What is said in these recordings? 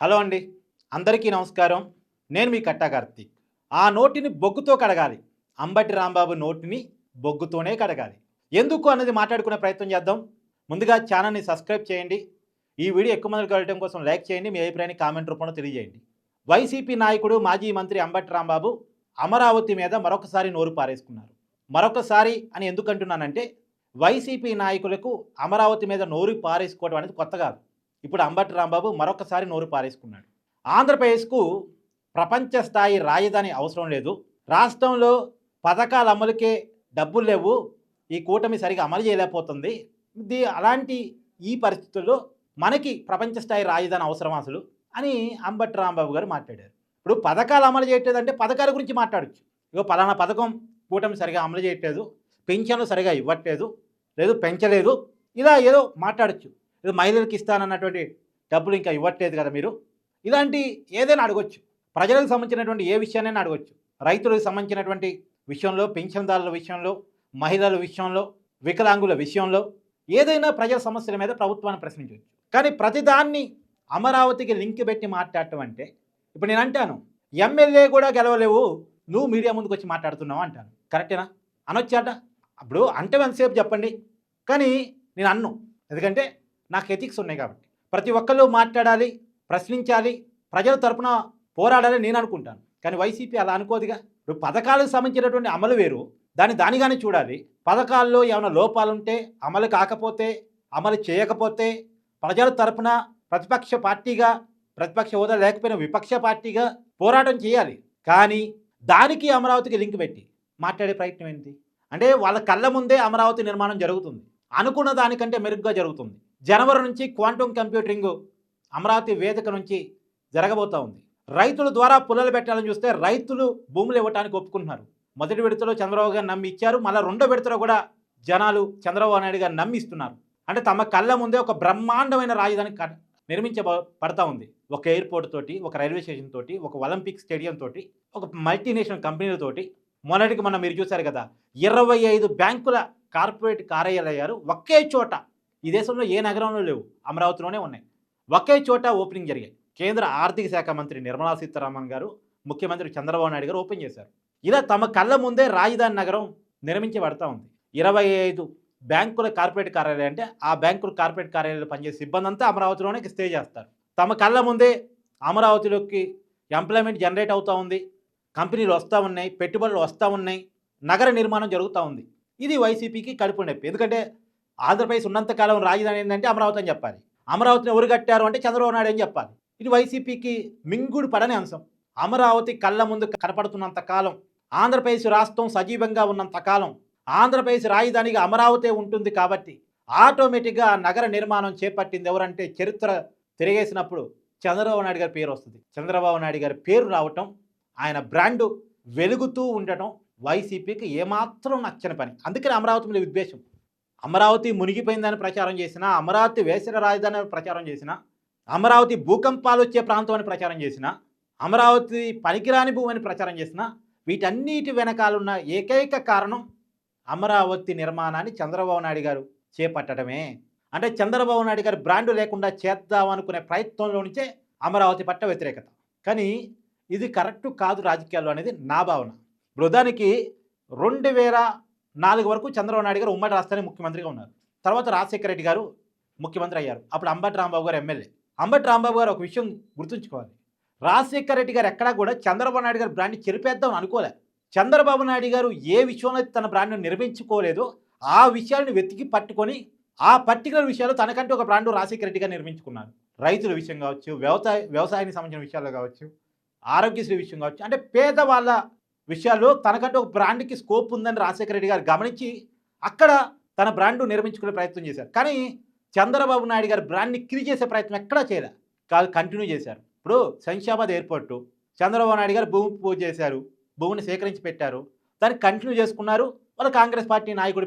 Hello అండి. అందరికీ నమస్కారం. నేను మీ కట్టా కార్తీక్. ఆ నోటిని బొగ్గుతో కడగాలి. అంబటి రాంబాబు నోటిని బొగ్గుతోనే కడగాలి. ఎందుకు అన్నది మాట్లాడుకునే ప్రయత్నం చేద్దాం. ముందుగా ఛానల్ని సబ్స్క్రైబ్ చేయండి. ఈ వీడియో ఎక్కువ మందికి వెళ్ళడం కోసం లైక్ చేయండి. మీ అభిప్రాయాన్ని కామెంట్ రూపంలో తెలియజేయండి. వైసీపీ నాయకుడు మాజీ మంత్రి అంబటి రాంబాబు అమరావతి మీద మరొకసారి నోరు పారేసుకున్నారు. మరొకసారి అని ఎందుకంటున్నానంటే వైసీపీ నాయకులకు అమరావతి మీద నోరు పారేసుకోవడం అనేది కొత్త కాదు. ఇప్పుడు అంబటి రాంబాబు మరొకసారి నోరు పారేసుకున్నాడు. ఆంధ్రప్రదేశ్కు ప్రపంచ స్థాయి రాజధాని అవసరం లేదు. రాష్ట్రంలో పథకాల అమలుకే డబ్బులు లేవు. ఈ కూటమి సరిగా అమలు చేయలేకపోతుంది. ఇది అలాంటి ఈ పరిస్థితుల్లో మనకి ప్రపంచ స్థాయి రాజధాని అవసరం అసలు అని అంబటి రాంబాబు గారు మాట్లాడారు. ఇప్పుడు పథకాలు అమలు చేయట్లేదంటే పథకాల గురించి మాట్లాడచ్చు. ఇగో పలానా పథకం కూటమి సరిగా అమలు చేయట్లేదు. పెన్షన్లు సరిగా ఇవ్వట్లేదు. లేదు పెంచలేదు. ఇలా ఏదో మాట్లాడచ్చు. మహిళలకు ఇస్తానన్నటువంటి డబ్బులు ఇంకా ఇవ్వట్లేదు కదా మీరు? ఇలాంటి ఏదైనా అడగొచ్చు. ప్రజలకు సంబంధించినటువంటి ఏ విషయాన్నైనా అడగొచ్చు. రైతులకు సంబంధించినటువంటి విషయంలో పెన్షన్దారుల విషయంలో మహిళల విషయంలో వికలాంగుల విషయంలో ఏదైనా ప్రజల సమస్యల మీద ప్రభుత్వాన్ని ప్రశ్నించవచ్చు కానీ ప్రతిదాన్ని అమరావతికి లింక్ పెట్టి మాట్లాడటం అంటే ఇప్పుడు నేను అంటాను ఎమ్మెల్యే కూడా గెలవలేవు నువ్వు మీడియా ముందుకు వచ్చి మాట్లాడుతున్నావు అంటాను. కరెక్టేనా? అనొచ్చాట? అప్పుడు అంటే ఎంతసేపు చెప్పండి. కానీ నేను అన్ను. ఎందుకంటే నాకు ఎథిక్స్ ఉన్నాయి కాబట్టి. ప్రతి ఒక్కళ్ళు మాట్లాడాలి ప్రశ్నించాలి ప్రజల తరపున పోరాడాలని నేను అనుకుంటాను. కానీ వైసీపీ అలా అనుకోదుగా. ఇప్పుడు పథకాలకు సంబంధించినటువంటి అమలు వేరు. దాన్ని దానిగానే చూడాలి. పథకాల్లో ఏమైనా లోపాలుంటే అమలు కాకపోతే అమలు చేయకపోతే ప్రజల తరపున ప్రతిపక్ష పార్టీగా ప్రతిపక్ష హోదా లేకపోయినా విపక్ష పార్టీగా పోరాటం చేయాలి. కానీ దానికి అమరావతికి లింక్ పెట్టి మాట్లాడే ప్రయత్నం ఏంటి అంటే వాళ్ళ కళ్ళ ముందే అమరావతి నిర్మాణం జరుగుతుంది. అనుకున్న దానికంటే మెరుగ్గా జరుగుతుంది. జనవరి నుంచి క్వాంటమ్ కంప్యూటింగ్ అమరావతి వేదిక నుంచి జరగబోతా ఉంది. రైతుల ద్వారా పుల్లలు పెట్టాలని చూస్తే రైతులు భూములు ఇవ్వడానికి ఒప్పుకుంటున్నారు. మొదటి విడతలో చంద్రబాబు గారు నమ్మి ఇచ్చారు. మళ్ళీ రెండో విడతలో కూడా జనాలు చంద్రబాబు నాయుడు గారు నమ్మి ఇస్తున్నారు. అంటే తమ కళ్ళ ముందే ఒక బ్రహ్మాండమైన రాజధాని కట్- నిర్మించబడతా ఉంది. ఒక ఎయిర్పోర్ట్ తోటి ఒక రైల్వే స్టేషన్ తోటి ఒక ఒలింపిక్ స్టేడియం తోటి ఒక మల్టీనేషనల్ కంపెనీలతోటి మొన్నటికి మొన్న మీరు చూశారు కదా ఇరవై ఐదు బ్యాంకుల కార్పొరేట్ కార్యాలయాలు ఒకే చోట ఈ దేశంలో ఏ నగరంలో లేవు? అమరావతిలోనే ఉన్నాయి. ఒకే చోట ఓపెనింగ్ జరిగాయి. కేంద్ర ఆర్థిక శాఖ మంత్రి నిర్మలా సీతారామన్ గారు ముఖ్యమంత్రి చంద్రబాబు నాయుడు గారు ఓపెన్ చేశారు. ఇలా తమ కళ్ళ ముందే రాజధాని నగరం నిర్మించబడతా ఉంది. ఇరవై ఐదు బ్యాంకుల కార్పొరేట్ కార్యాలయం అంటే ఆ బ్యాంకుల కార్పొరేట్ కార్యాలయాలు పనిచేసే సిబ్బంది అంతా అమరావతిలోనే స్టే చేస్తారు. తమ కళ్ళ ముందే అమరావతిలోకి ఎంప్లాయ్మెంట్ జనరేట్ అవుతూ ఉంది. కంపెనీలు వస్తూ ఉన్నాయి. పెట్టుబడులు వస్తూ ఉన్నాయి. నగర నిర్మాణం జరుగుతూ ఉంది. ఇది వైసీపీకి కడుపు నొప్పి. ఎందుకంటే ఆంధ్రప్రదేశ్ ఉన్నంతకాలం రాజధాని ఏంటంటే అమరావతి అని చెప్పాలి. అమరావతిని ఎవరు కట్టారు అంటే చంద్రబాబు నాయుడు అని చెప్పాలి. ఇది వైసీపీకి మింగుడు పడని అంశం. అమరావతి కళ్ళ ముందు కనపడుతున్నంత కాలం ఆంధ్రప్రదేశ్ రాష్ట్రం సజీవంగా ఉన్నంత కాలం ఆంధ్రప్రదేశ్ రాజధానిగా అమరావతి ఉంటుంది కాబట్టి ఆటోమేటిక్గా నగర నిర్మాణం చేపట్టింది ఎవరంటే చరిత్ర తిరిగేసినప్పుడు చంద్రబాబు నాయుడు గారి పేరు వస్తుంది. చంద్రబాబు నాయుడు గారి పేరు రావటం ఆయన బ్రాండు వెలుగుతూ ఉండటం వైసీపీకి ఏమాత్రం నచ్చని పని. అందుకని అమరావతి మీద విద్వేషం అమరావతి మునిగిపోయిందని ప్రచారం చేసిన అమరావతి వేసిన రాజధాని ప్రచారం చేసిన అమరావతి భూకంపాలు వచ్చే ప్రాంతం అని ప్రచారం చేసిన అమరావతి పనికిరాని భూమి అని ప్రచారం చేసిన వీటన్నిటి వెనకాలన్న ఏకైక కారణం అమరావతి నిర్మాణాన్ని చంద్రబాబు నాయుడు గారు చేపట్టడమే. అంటే చంద్రబాబు నాయుడు గారు బ్రాండు లేకుండా చేద్దామనుకునే ప్రయత్నంలో నుంచే అమరావతి పట్ల వ్యతిరేకత. కానీ ఇది కరెక్ట్ కాదు రాజకీయాల్లో అనేది నా భావన. బృదానికి రెండు వేల నాలుగు వరకు చంద్రబాబు నాయుడు గారు ఉమ్మడి రాష్ట్రానికి ముఖ్యమంత్రిగా ఉన్నారు. తర్వాత రాజశేఖర రెడ్డి గారు ముఖ్యమంత్రి అయ్యారు. అప్పుడు అంబటి రాంబాబు గారు ఎమ్మెల్యే. అంబటి రాంబాబు గారు ఒక విషయం గుర్తుంచుకోవాలి. రాజశేఖర రెడ్డి గారు ఎక్కడా కూడా చంద్రబాబు నాయుడు గారి బ్రాండ్ చెరిపేద్దాం అనుకోలే. చంద్రబాబు నాయుడు గారు ఏ విషయంలో అయితే తన బ్రాండ్ను నిర్మించుకోలేదో ఆ విషయాలను వెతికి పట్టుకొని ఆ పర్టికులర్ విషయాలు తనకంటే ఒక బ్రాండ్ రాజశేఖర రెడ్డి గారు నిర్మించుకున్నారు. రైతుల విషయం కావచ్చు వ్యవసాయ వ్యవసాయానికి సంబంధించిన విషయాలు కావచ్చు ఆరోగ్యశ్రీ విషయం కావచ్చు అంటే పేదవాళ్ళ విషయాల్లో తనకంటే ఒక బ్రాండ్కి స్కోప్ ఉందని రాజశేఖర రెడ్డి గారు గమనించి అక్కడ తన బ్రాండ్ నిర్మించుకునే ప్రయత్నం చేశారు. కానీ చంద్రబాబు నాయుడు గారి బ్రాండ్ని కిరి చేసే ప్రయత్నం ఎక్కడా చేయలే. కాదు కంటిన్యూ చేశారు. ఇప్పుడు శంషాబాద్ ఎయిర్పోర్టు చంద్రబాబు నాయుడు గారు భూమి పూజ చేశారు భూమిని సేకరించి పెట్టారు దాన్ని కంటిన్యూ చేసుకున్నారు వాళ్ళు కాంగ్రెస్ పార్టీ నాయకుడి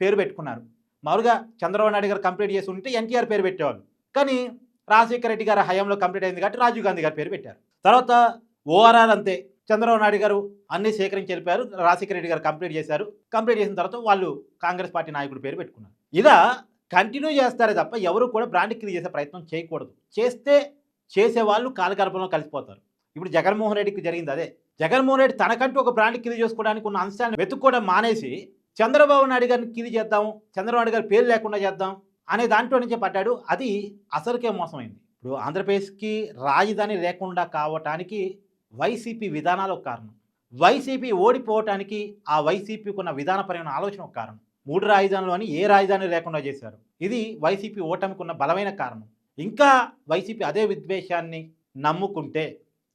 పేరు పెట్టుకున్నారు. మామూలుగా చంద్రబాబు నాయుడు గారు కంప్లీట్ చేసి ఉంటే ఎన్టీఆర్ పేరు పెట్టేవాళ్ళు. కానీ రాజశేఖర రెడ్డి గారి హయాంలో కంప్లీట్ అయింది కాబట్టి రాజీవ్ గాంధీ గారి పేరు పెట్టారు. తర్వాత ఓఆర్ఆర్ అంతే. చంద్రబాబు నాయుడు గారు అన్ని సేకరించి వెళ్ళిపోయారు రాజశేఖర రెడ్డి గారు కంప్లీట్ చేశారు. కంప్లీట్ చేసిన తర్వాత వాళ్ళు కాంగ్రెస్ పార్టీ నాయకుడు పేరు పెట్టుకున్నారు. ఇలా కంటిన్యూ చేస్తారే తప్ప ఎవరు కూడా బ్రాండ్ క్రియేట్ చేసే ప్రయత్నం చేయకూడదు. చేస్తే చేసేవాళ్ళు కాలగర్భంలో కలిసిపోతారు. ఇప్పుడు జగన్మోహన్ రెడ్డికి జరిగింది అదే. జగన్మోహన్ రెడ్డి తనకంటూ ఒక బ్రాండ్ కింద చేసుకోవడానికి ఉన్న అంశాలను వెతుక్కోవడం మానేసి చంద్రబాబు నాయుడు గారిని కింది చేద్దాం చంద్రబాబు నాయుడు గారి పేరు లేకుండా చేద్దాం అనే దాంట్లో నుంచే పడ్డాడు. అది అసలుకే మోసమైంది. ఇప్పుడు ఆంధ్రప్రదేశ్కి రాజధాని లేకుండా కావటానికి వైసీపీ విధానాలు ఒక కారణం. వైసీపీ ఓడిపోవటానికి ఆ వైసీపీకి ఉన్న విధానపరమైన ఆలోచన ఒక కారణం. మూడు రాజధానులు అని ఏ రాజధాని లేకుండా చేశారు. ఇది వైసీపీ ఓటమికి ఉన్న బలమైన కారణం. ఇంకా వైసీపీ అదే విద్వేషాన్ని నమ్ముకుంటే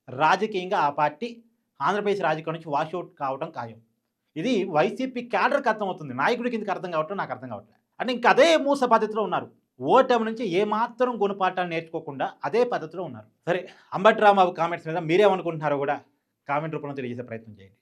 రాజకీయంగా ఆ పార్టీ ఆంధ్రప్రదేశ్ రాజకీయం నుంచి వాషౌట్ కావడం ఖాయం. ఇది వైసీపీ క్యాడర్కి అర్థమవుతుంది. నాయకుడికి ఇందుకు అర్థం కావటం నాకు అర్థం కావట్లేదు అంటే ఇంకా అదే మూస పద్ధతిలో ఉన్నారు. ఓటమి నుంచి ఏమాత్రం గుణపాఠాలు నేర్చుకోకుండా అదే పద్ధతిలో ఉన్నారు. సరే అంబటి రాంబాబు కామెంట్స్ మీద మీరేమనుకుంటున్నారో కూడా కామెంట్ రూపంలో తెలియజేసే ప్రయత్నం చేయండి.